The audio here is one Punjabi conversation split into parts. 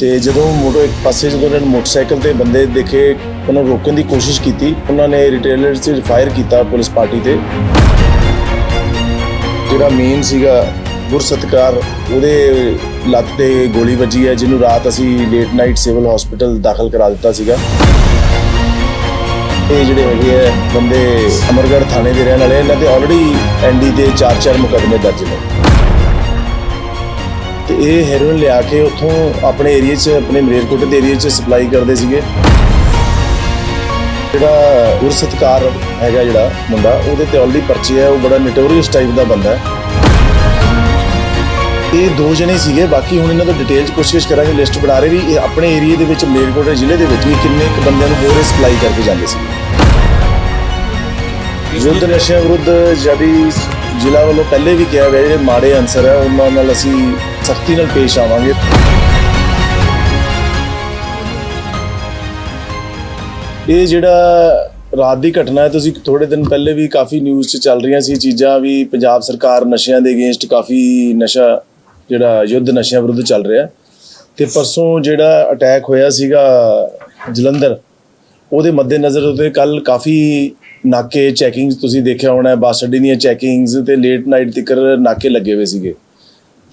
ਤੇ ਜਦੋਂ ਮੋਟੋ ਇੱਕ ਪਾਸੇ ਜਦੋਂ ਉਹਨਾਂ ਨੇ ਮੋਟਰਸਾਈਕਲ ਤੇ ਬੰਦੇ ਦੇਖੇ, ਉਹਨਾਂ ਨੂੰ ਰੋਕਣ ਦੀ ਕੋਸ਼ਿਸ਼ ਕੀਤੀ, ਉਹਨਾਂ ਨੇ ਰਿਟੇਲਰ 'ਚ ਫਾਇਰ ਕੀਤਾ ਪੁਲਿਸ ਪਾਰਟੀ ਤੇ। ਜਿਹੜਾ ਮੇਨ ਸੀਗਾ ਗੁਰਸਤਕਾਰ, ਉਹਦੇ ਲੱਤ ਤੇ ਗੋਲੀ ਵੱਜੀ ਹੈ, ਜਿਹਨੂੰ ਰਾਤ ਅਸੀਂ ਲੇਟ ਨਾਈਟ ਸਿਵਲ ਹਸਪੀਟਲ ਦਾਖਲ ਕਰਾ ਦਿੱਤਾ ਸੀਗਾ। ਇਹ ਜਿਹੜੇ ਹੈਗੇ ਆ, ਬੰਦੇ ਅਮਰਗੜ੍ਹ ਥਾਣੇ ਦੇ ਰਹਿਣ ਵਾਲੇ ਇਹਨਾਂ ਤੇ ਆਲਰੇਡੀ ਐਨਡੀ ਦੇ 4-4 ਮੁਕੱਦਮੇ ਦਰਜ ਨੇ। ਤੇ ਇਹ ਹੈਰੋਇਨ ਲਿਆ ਕੇ ਉੱਥੋਂ ਆਪਣੇ ਏਰੀਆ 'ਚ, ਆਪਣੇ ਮਲੇਰਕੋਟੇ ਦੇ ਏਰੀਆ 'ਚ ਸਪਲਾਈ ਕਰਦੇ ਸੀਗੇ। ਜਿਹੜਾ ਗੁਰਸਤਕਾਰ ਹੈਗਾ ਜਿਹੜਾ ਮੁੰਡਾ, ਉਹਦੇ ਤੇ ਆਲਰੇਡੀ ਪਰਚੇ ਹੈ, ਉਹ ਬੜਾ ਨੋਟੋਰੀਅਸ ਟਾਈਪ ਦਾ ਬੰਦਾ ਹੈ। ਇਹ ਦੋ ਜਣੇ ਸੀਗੇ, ਬਾਕੀ ਹੁਣ ਇਹਨਾਂ ਤੋਂ ਡਿਟੇਲ 'ਚ ਕੋਸ਼ਿਸ਼ ਕਰਾਂਗੇ ਲਿਸਟ ਬਣਾ ਰਹੇ ਵੀ ਇਹ ਆਪਣੇ ਏਰੀਆ ਦੇ ਵਿੱਚ ਮਲੇਰਕੋਟੇ ਜ਼ਿਲ੍ਹੇ ਦੇ ਵਿੱਚ ਵੀ ਕਿੰਨੇ ਕੁ ਬੰਦਿਆਂ ਨੂੰ ਹੋਰ ਸਪਲਾਈ ਕਰਕੇ ਜਾਂਦੇ ਸੀ ਯੁੱਧ ਨਸ਼ਿਆਂ ਵਿਰੁੱਧ ਜਿਹੜੀ ਜ਼ਿਲ੍ਹਾ ਵੱਲੋਂ ਪਹਿਲੇ ਵੀ ਕਿਹਾ ਗਿਆ, ਜਿਹੜੇ ਮਾੜੇ ਅਨਸਰ ਹੈ, ਉਹਨਾਂ ਨਾਲ ਅਸੀਂ ਸਖਤੀ ਨਾਲ ਪੇਸ਼ ਆਵਾਂਗੇ। ਇਹ ਜਿਹੜਾ ਰਾਤ ਦੀ ਘਟਨਾ ਹੈ, ਤੁਸੀਂ ਥੋੜੇ ਦਿਨ ਪਹਿਲੇ ਵੀ ਕਾਫੀ ਨਿਊਜ਼ 'ਚ ਚੱਲ ਰਹੀਆਂ ਸੀ, ਚੀਜ਼ਾਂ ਵੀ ਪੰਜਾਬ ਸਰਕਾਰ ਨਸ਼ਿਆਂ ਦੇ ਅਗੇਂਸਟ ਕਾਫੀ ਨਸ਼ਾ ਜਿਹੜਾ ਯੁੱਧ ਨਸ਼ਿਆਂ ਵਿਰੁੱਧ ਚੱਲ ਰਿਹਾ। ਤੇ ਪਰਸੋਂ ਜਿਹੜਾ ਅਟੈਕ ਹੋਇਆ ਸੀਗਾ ਜਲੰਧਰ, ਉਹਦੇ ਮੱਦੇਨਜ਼ਰ ਉਹਦੇ ਕੱਲ ਕਾਫੀ ਨਾਕੇ ਚੈਕਿੰਗਸ ਤੁਸੀਂ ਦੇਖਿਆ ਹੋਣਾ ਬੱਸ ਅੱਡੇ ਦੀਆਂ ਚੈਕਿੰਗਸ ਤੇ ਲੇਟ ਨਾਈਟ ਤੱਕਰ ਨਾਕੇ ਲੱਗੇ ਹੋਏ ਸੀਗੇ।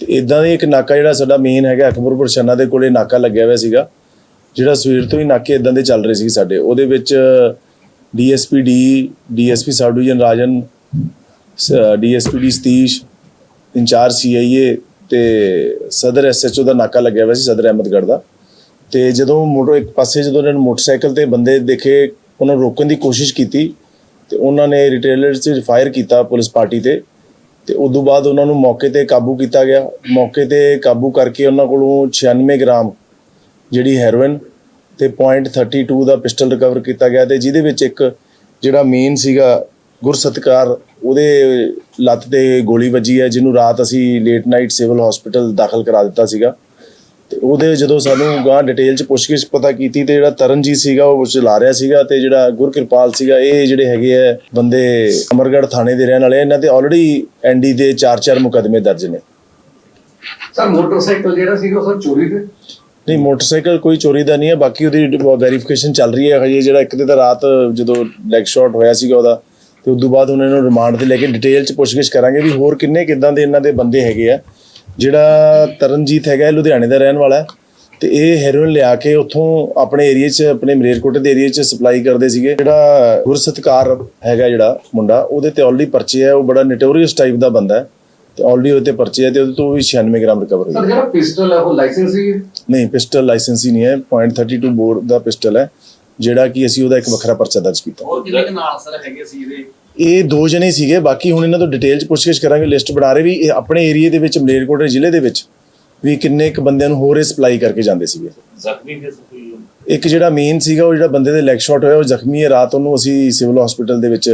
ਤੇ ਇਦਾਂ ਦੇ ਇੱਕ ਨਾਕਾ ਜਿਹੜਾ ਸਾਡਾ ਮੇਨ ਹੈਗਾ ਅਕਬਰਪੁਰ ਛੰਨਾ ਦੇ ਕੋਲੇ ਨਾਕਾ ਲੱਗਿਆ ਹੋਇਆ ਸੀਗਾ, ਜਿਹੜਾ ਸਵੇਰ ਤੋਂ ਹੀ ਨਾਕੇ ਇਦਾਂ ਦੇ ਚੱਲ ਰਹੇ ਸੀ ਸਾਡੇ। ਉਹਦੇ ਵਿੱਚ DSP D, DSP sub division Rajan DSP D Satish, incharge CIA ਤੇ ਸਦਰ ਐਸਐਚਓ ਦਾ ਨਾਕਾ ਲੱਗਿਆ ਹੋਇਆ ਸੀ ਸਦਰ ਅਹਿਮਦਗੜ੍ਹ ਦਾ। ਤੇ ਜਦੋਂ ਮੋਟੋ, ਇੱਕ ਪਾਸੇ ਜਦੋਂ ਉਹਨਾਂ ਨੇ ਮੋਟਰਸਾਈਕਲ ਤੇ ਬੰਦੇ ਦੇਖੇ, ਉਹਨਾਂ ਨੂੰ ਰੋਕਣ ਦੀ ਕੋਸ਼ਿਸ਼ ਕੀਤੀ ਤੇ ਉਹਨਾਂ ਨੇ ਰਿਟੇਲਰ 'ਚ ਫਾਇਰ ਕੀਤਾ ਪੁਲਿਸ ਪਾਰਟੀ ਤੇ। ਤੇ ਉਸ ਤੋਂ ਬਾਅਦ ਉਹਨਾਂ ਨੂੰ ਮੌਕੇ ਤੇ ਕਾਬੂ ਕੀਤਾ ਗਿਆ। ਮੌਕੇ ਤੇ ਕਾਬੂ ਕਰਕੇ ਉਹਨਾਂ ਕੋਲੋਂ 96 ਗ੍ਰਾਮ ਜਿਹੜੀ ਹੈਰੋਇਨ ਤੇ .32 ਦਾ ਪਿਸਟਲ ਰਿਕਵਰ ਕੀਤਾ ਗਿਆ ਤੇ ਜਿਹਦੇ ਵਿੱਚ ਇੱਕ ਜਿਹੜਾ ਮੇਨ ਸੀਗਾ ਗੁਰਸਤਕਾਰ, ਉਹਦੇ ਲੱਤ ਤੇ ਗੋਲੀ ਵੱਜੀ ਹੈ, ਜਿਹਨੂੰ ਰਾਤ ਅਸੀਂ ਲੇਟ ਨਾਈਟ ਸਿਵਲ ਹਸਪੀਟਲ ਦਾਖਲ ਕਰਾ ਦਿੱਤਾ ਸੀਗਾ। ਤੇ ਉਹਦੇ ਜਦੋਂ ਸਾਨੂੰ ਗਾਂ ਡਿਟੇਲ ਚ ਪੁੱਛਗਿੱਛ ਪਤਾ ਕੀਤੀ ਤੇ ਜਿਹੜਾ ਤਰਨਜੀਤ ਸੀਗਾ ਉਹ ਚਲਾ ਰਿਹਾ ਸੀਗਾ ਤੇ ਜਿਹੜਾ ਗੁਰਕਿਰਪਾਲ ਸੀਗਾ ਇਹ ਜਿਹੜੇ ਹੈਗੇ ਆ ਬੰਦੇ ਅਮਰਗੜ੍ਹ ਥਾਣੇ ਦੇ ਰਹਿਣ ਵਾਲੇ ਇਹਨਾਂ ਤੇ ਆਲਰੇਡੀ ਐਨਡੀ ਦੇ 4-4 ਮੁਕੱਦਮੇ ਦਰਜ ਨੇ। ਸਰ ਮੋਟਰਸਾਈਕਲ ਜਿਹੜਾ ਸੀਗਾ ਉਹ ਚੋਰੀ ਦੇ ਨਹੀਂ ਮੋਟਰਸਾਈਕਲ ਕੋਈ ਚੋਰੀ ਦਾ ਨਹੀਂ ਹੈ ਬਾਕੀ ਉਹਦੀ ਵੈਰੀਫਿਕੇਸ਼ਨ ਚੱਲ ਰਹੀ ਹੈ ਹਜੇ ਜਿਹੜਾ ਇੱਕ ਤੇ ਤਾਂ ਰਾਤ ਜਦੋਂ ਲੈਗ ਸ਼ਾਟ ਹੋਇਆ ਸੀਗਾ ਉਹਦਾ ਤੇ ਉਸ ਤੋਂ ਬਾਅਦ ਉਹਨਾਂ ਨੂੰ ਰਿਮਾਂਡ ਤੇ ਲੈ ਕੇ ਡਿਟੇਲ ਚ ਪੁੱਛਗਿੱਛ ਕਰਾਂਗੇ ਵੀ ਹੋਰ ਕਿੰਨੇ ਕਿਦਾਂ ਦੇ ਇਹਨਾਂ ਦੇ ਬੰਦੇ ਹੈਗੇ ਆ। ਜਿਹੜਾ ਤਰਨਜੀਤ ਹੈਗਾ ਇਹ ਲੁਧਿਆਣੇ ਦਾ ਰਹਿਣ ਵਾਲਾ ਹੈ ਤੇ ਇਹ ਹੈਰੋਇਨ ਲਿਆ ਕੇ ਉੱਥੋਂ ਆਪਣੇ ਏਰੀਆ 'ਚ ਆਪਣੇ ਮਰੇਰਕੋਟੇ ਦੇ ਏਰੀਆ 'ਚ ਸਪਲਾਈ ਕਰਦੇ ਸੀਗੇ। ਜਿਹੜਾ ਗੁਰਸਤਕਾਰ ਹੈਗਾ ਜਿਹੜਾ ਮੁੰਡਾ ਉਹਦੇ ਤੇ ਆਲਰੇਡੀ ਪਰਚੇ ਹੈ ਉਹ ਬੜਾ ਨੋਟੋਰੀਅਸ ਟਾਈਪ ਦਾ ਬੰਦਾ ਹੈ ਤੇ ਆਲਰੇਡੀ ਉਹਦੇ ਤੇ ਪਰਚੇ ਹੈ ਤੇ ਉਹਦੇ ਤੋਂ ਵੀ 96 ਗ੍ਰਾਮ ਰਿਕਵਰ ਹੋਈ ਸਰ ਜਿਹੜਾ ਪਿਸਟਲ ਹੈ ਉਹ ਲਾਇਸੈਂਸ ਨਹੀਂ ਪਿਸਟਲ ਲਾਇਸੈਂਸ ਨਹੀਂ ਹੈ .32 ਬੋਰ ਦਾ ਪਿਸਟਲ ਹੈ। ਜਿਹੜਾ ਕਿ ਅਸੀਂ ਉਹਦਾ ਇੱਕ ਵੱਖਰਾ ਪਰਚਾ ਦਰਜ ਕੀਤਾ। ਹੋਰ ਕਿੰਨੇ ਕੁ ਨਾਲ ਸਰ ਹੈਗੇ ਸੀ ਇਹਦੇ? ਇਹ ਦੋ ਜਣੇ ਸੀਗੇ ਬਾਕੀ ਹੁਣ ਇਹਨਾਂ ਤੋਂ ਡਿਟੇਲ ਚ ਪੁੱਛਗਿੱਛ ਕਰਾਂਗੇ ਲਿਸਟ ਬਣਾ ਰਹੇ ਵੀ ਇਹ ਆਪਣੇ ਏਰੀਆ ਦੇ ਵਿੱਚ ਮਲੇਰਕੋਟੇ ਜ਼ਿਲ੍ਹੇ ਦੇ ਵਿੱਚ ਵੀ ਕਿੰਨੇ ਕੁ ਬੰਦਿਆਂ ਨੂੰ ਹੋਰ ਸਪਲਾਈ ਕਰਕੇ ਜਾਂਦੇ ਸੀਗੇ। ਜ਼ਖਮੀ ਦੇ ਸੀ ਇੱਕ ਜਿਹੜਾ ਮੇਨ ਸੀਗਾ ਉਹ ਜਿਹੜਾ ਬੰਦੇ ਦੇ ਲੈਗ ਸ਼ਾਟ ਹੋਇਆ ਉਹ ਜ਼ਖਮੀ ਹੈ ਰਾਤ ਉਹਨੂੰ ਅਸੀਂ ਸਿਵਲ ਹਸਪੀਟਲ ਦੇ ਵਿੱਚ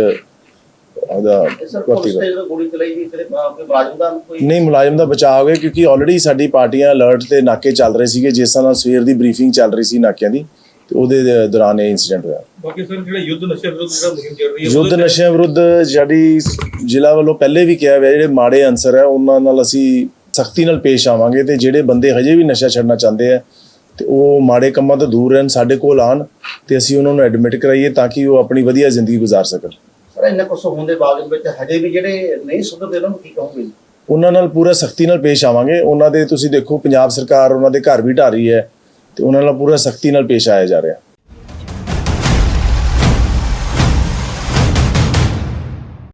ਉਹਦਾ ਭਰਤੀ ਕਰ ਨੇ ਜਦੋਂ ਗੋਲੀ ਚਲਾਈ ਗਈ ਤੇਰੇ ਕੋਈ ਮੁਲਾਜ਼ਮ ਦਾ ਕੋਈ ਨਹੀਂ ਮੁਲਾਜ਼ਮ ਦਾ ਬਚਾਅ ਹੋ ਗਿਆ ਕਿਉਂਕਿ ਆਲਰੇਡੀ ਸਾਡੀ ਪਾਰਟੀਆਂ ਅਲਰਟ ਤੇ ਨਾਕੇ ਚੱਲ ਰਹੇ ਸੀਗੇ ਜਿਸ ਤਰ੍ਹਾਂ ਸਵੇਰ ਦੀ ਬਰੀਫਿੰਗ ਚੱਲ ਰਹੀ ਸੀ ਨਾਕਿਆਂ ਦੀ। ਤੇ ਉਹਦੇ ਦੌਰਾਨ ਇਹ ਇਨਸੀਡੈਂਟ ਹੋਇਆ। ਬਾਕੀ ਸਰ ਜਿਹੜਾ ਯੁੱਧ ਨਸ਼ੇ ਵਿਰੁੱਧ ਜਿਹੜਾ ਮੁਹਿੰਮ ਚੱਲ ਰਹੀ ਹੈ ਯੁੱਧ ਉਹਦੇ ਨਸ਼ਿਆਂ ਵਿਰੁੱਧ ਜਿਹੜੀ ਜ਼ਿਲ੍ਹਾ ਵੱਲੋਂ ਪਹਿਲੇ ਵੀ ਕਿਹਾ ਗਿਆ ਜਿਹੜੇ ਮਾੜੇ ਅਨਸਰ ਹੈ ਉਹਨਾਂ ਨਾਲ ਅਸੀਂ ਸਖਤੀ ਨਾਲ ਪੇਸ਼ ਆਵਾਂਗੇ ਤੇ ਜਿਹੜੇ ਬੰਦੇ ਹਜੇ ਵੀ ਨਸ਼ਾ ਛੱਡਣਾ ਚਾਹੁੰਦੇ ਆ ਤੇ ਉਹ ਮਾੜੇ ਕੰਮਾਂ ਤੋਂ ਦੂਰ ਰਹਿਣ ਸਾਡੇ ਕੋਲ ਆਣ ਤੇ ਅਸੀਂ ਉਹਨਾਂ ਨੂੰ ਐਡਮਿਟ ਕਰਾਈਏ ਤਾਂ ਕਿ ਉਹ ਆਪਣੀ ਵਧੀਆ ਜ਼ਿੰਦਗੀ ਗੁਜ਼ਾਰ ਸਕਣ। ਸਰ ਇੰਨਾ ਕੁਛ ਹੋਣ ਦੇ ਬਾਵਜੂਦ ਵਿੱਚ ਹਜੇ ਵੀ ਜਿਹੜੇ ਨਹੀਂ ਸੁਧਰਦੇ ਉਹਨਾਂ ਨੂੰ ਕੀ ਕਹੋਗੇ? ਉਹਨਾਂ ਨਾਲ ਪੂਰਾ ਸਖਤੀ ਨਾਲ ਪੇਸ਼ ਆਵਾਂਗੇ। ਉਹਨਾਂ ਦੇ ਤੁਸੀਂ ਦੇਖੋ ਪੰਜਾਬ ਸਰਕਾਰ ਉਹਨਾਂ ਦੇ ਘਰ ਵੀ ਢਾ ਰਹੀ ਹੈ। ਤੇ ਉਹਨਾਂ ਨਾਲ ਪੂਰਾ ਸਖਤੀ ਨਾਲ ਪੇਸ਼ ਆਇਆ ਜਾ ਰਿਹਾ।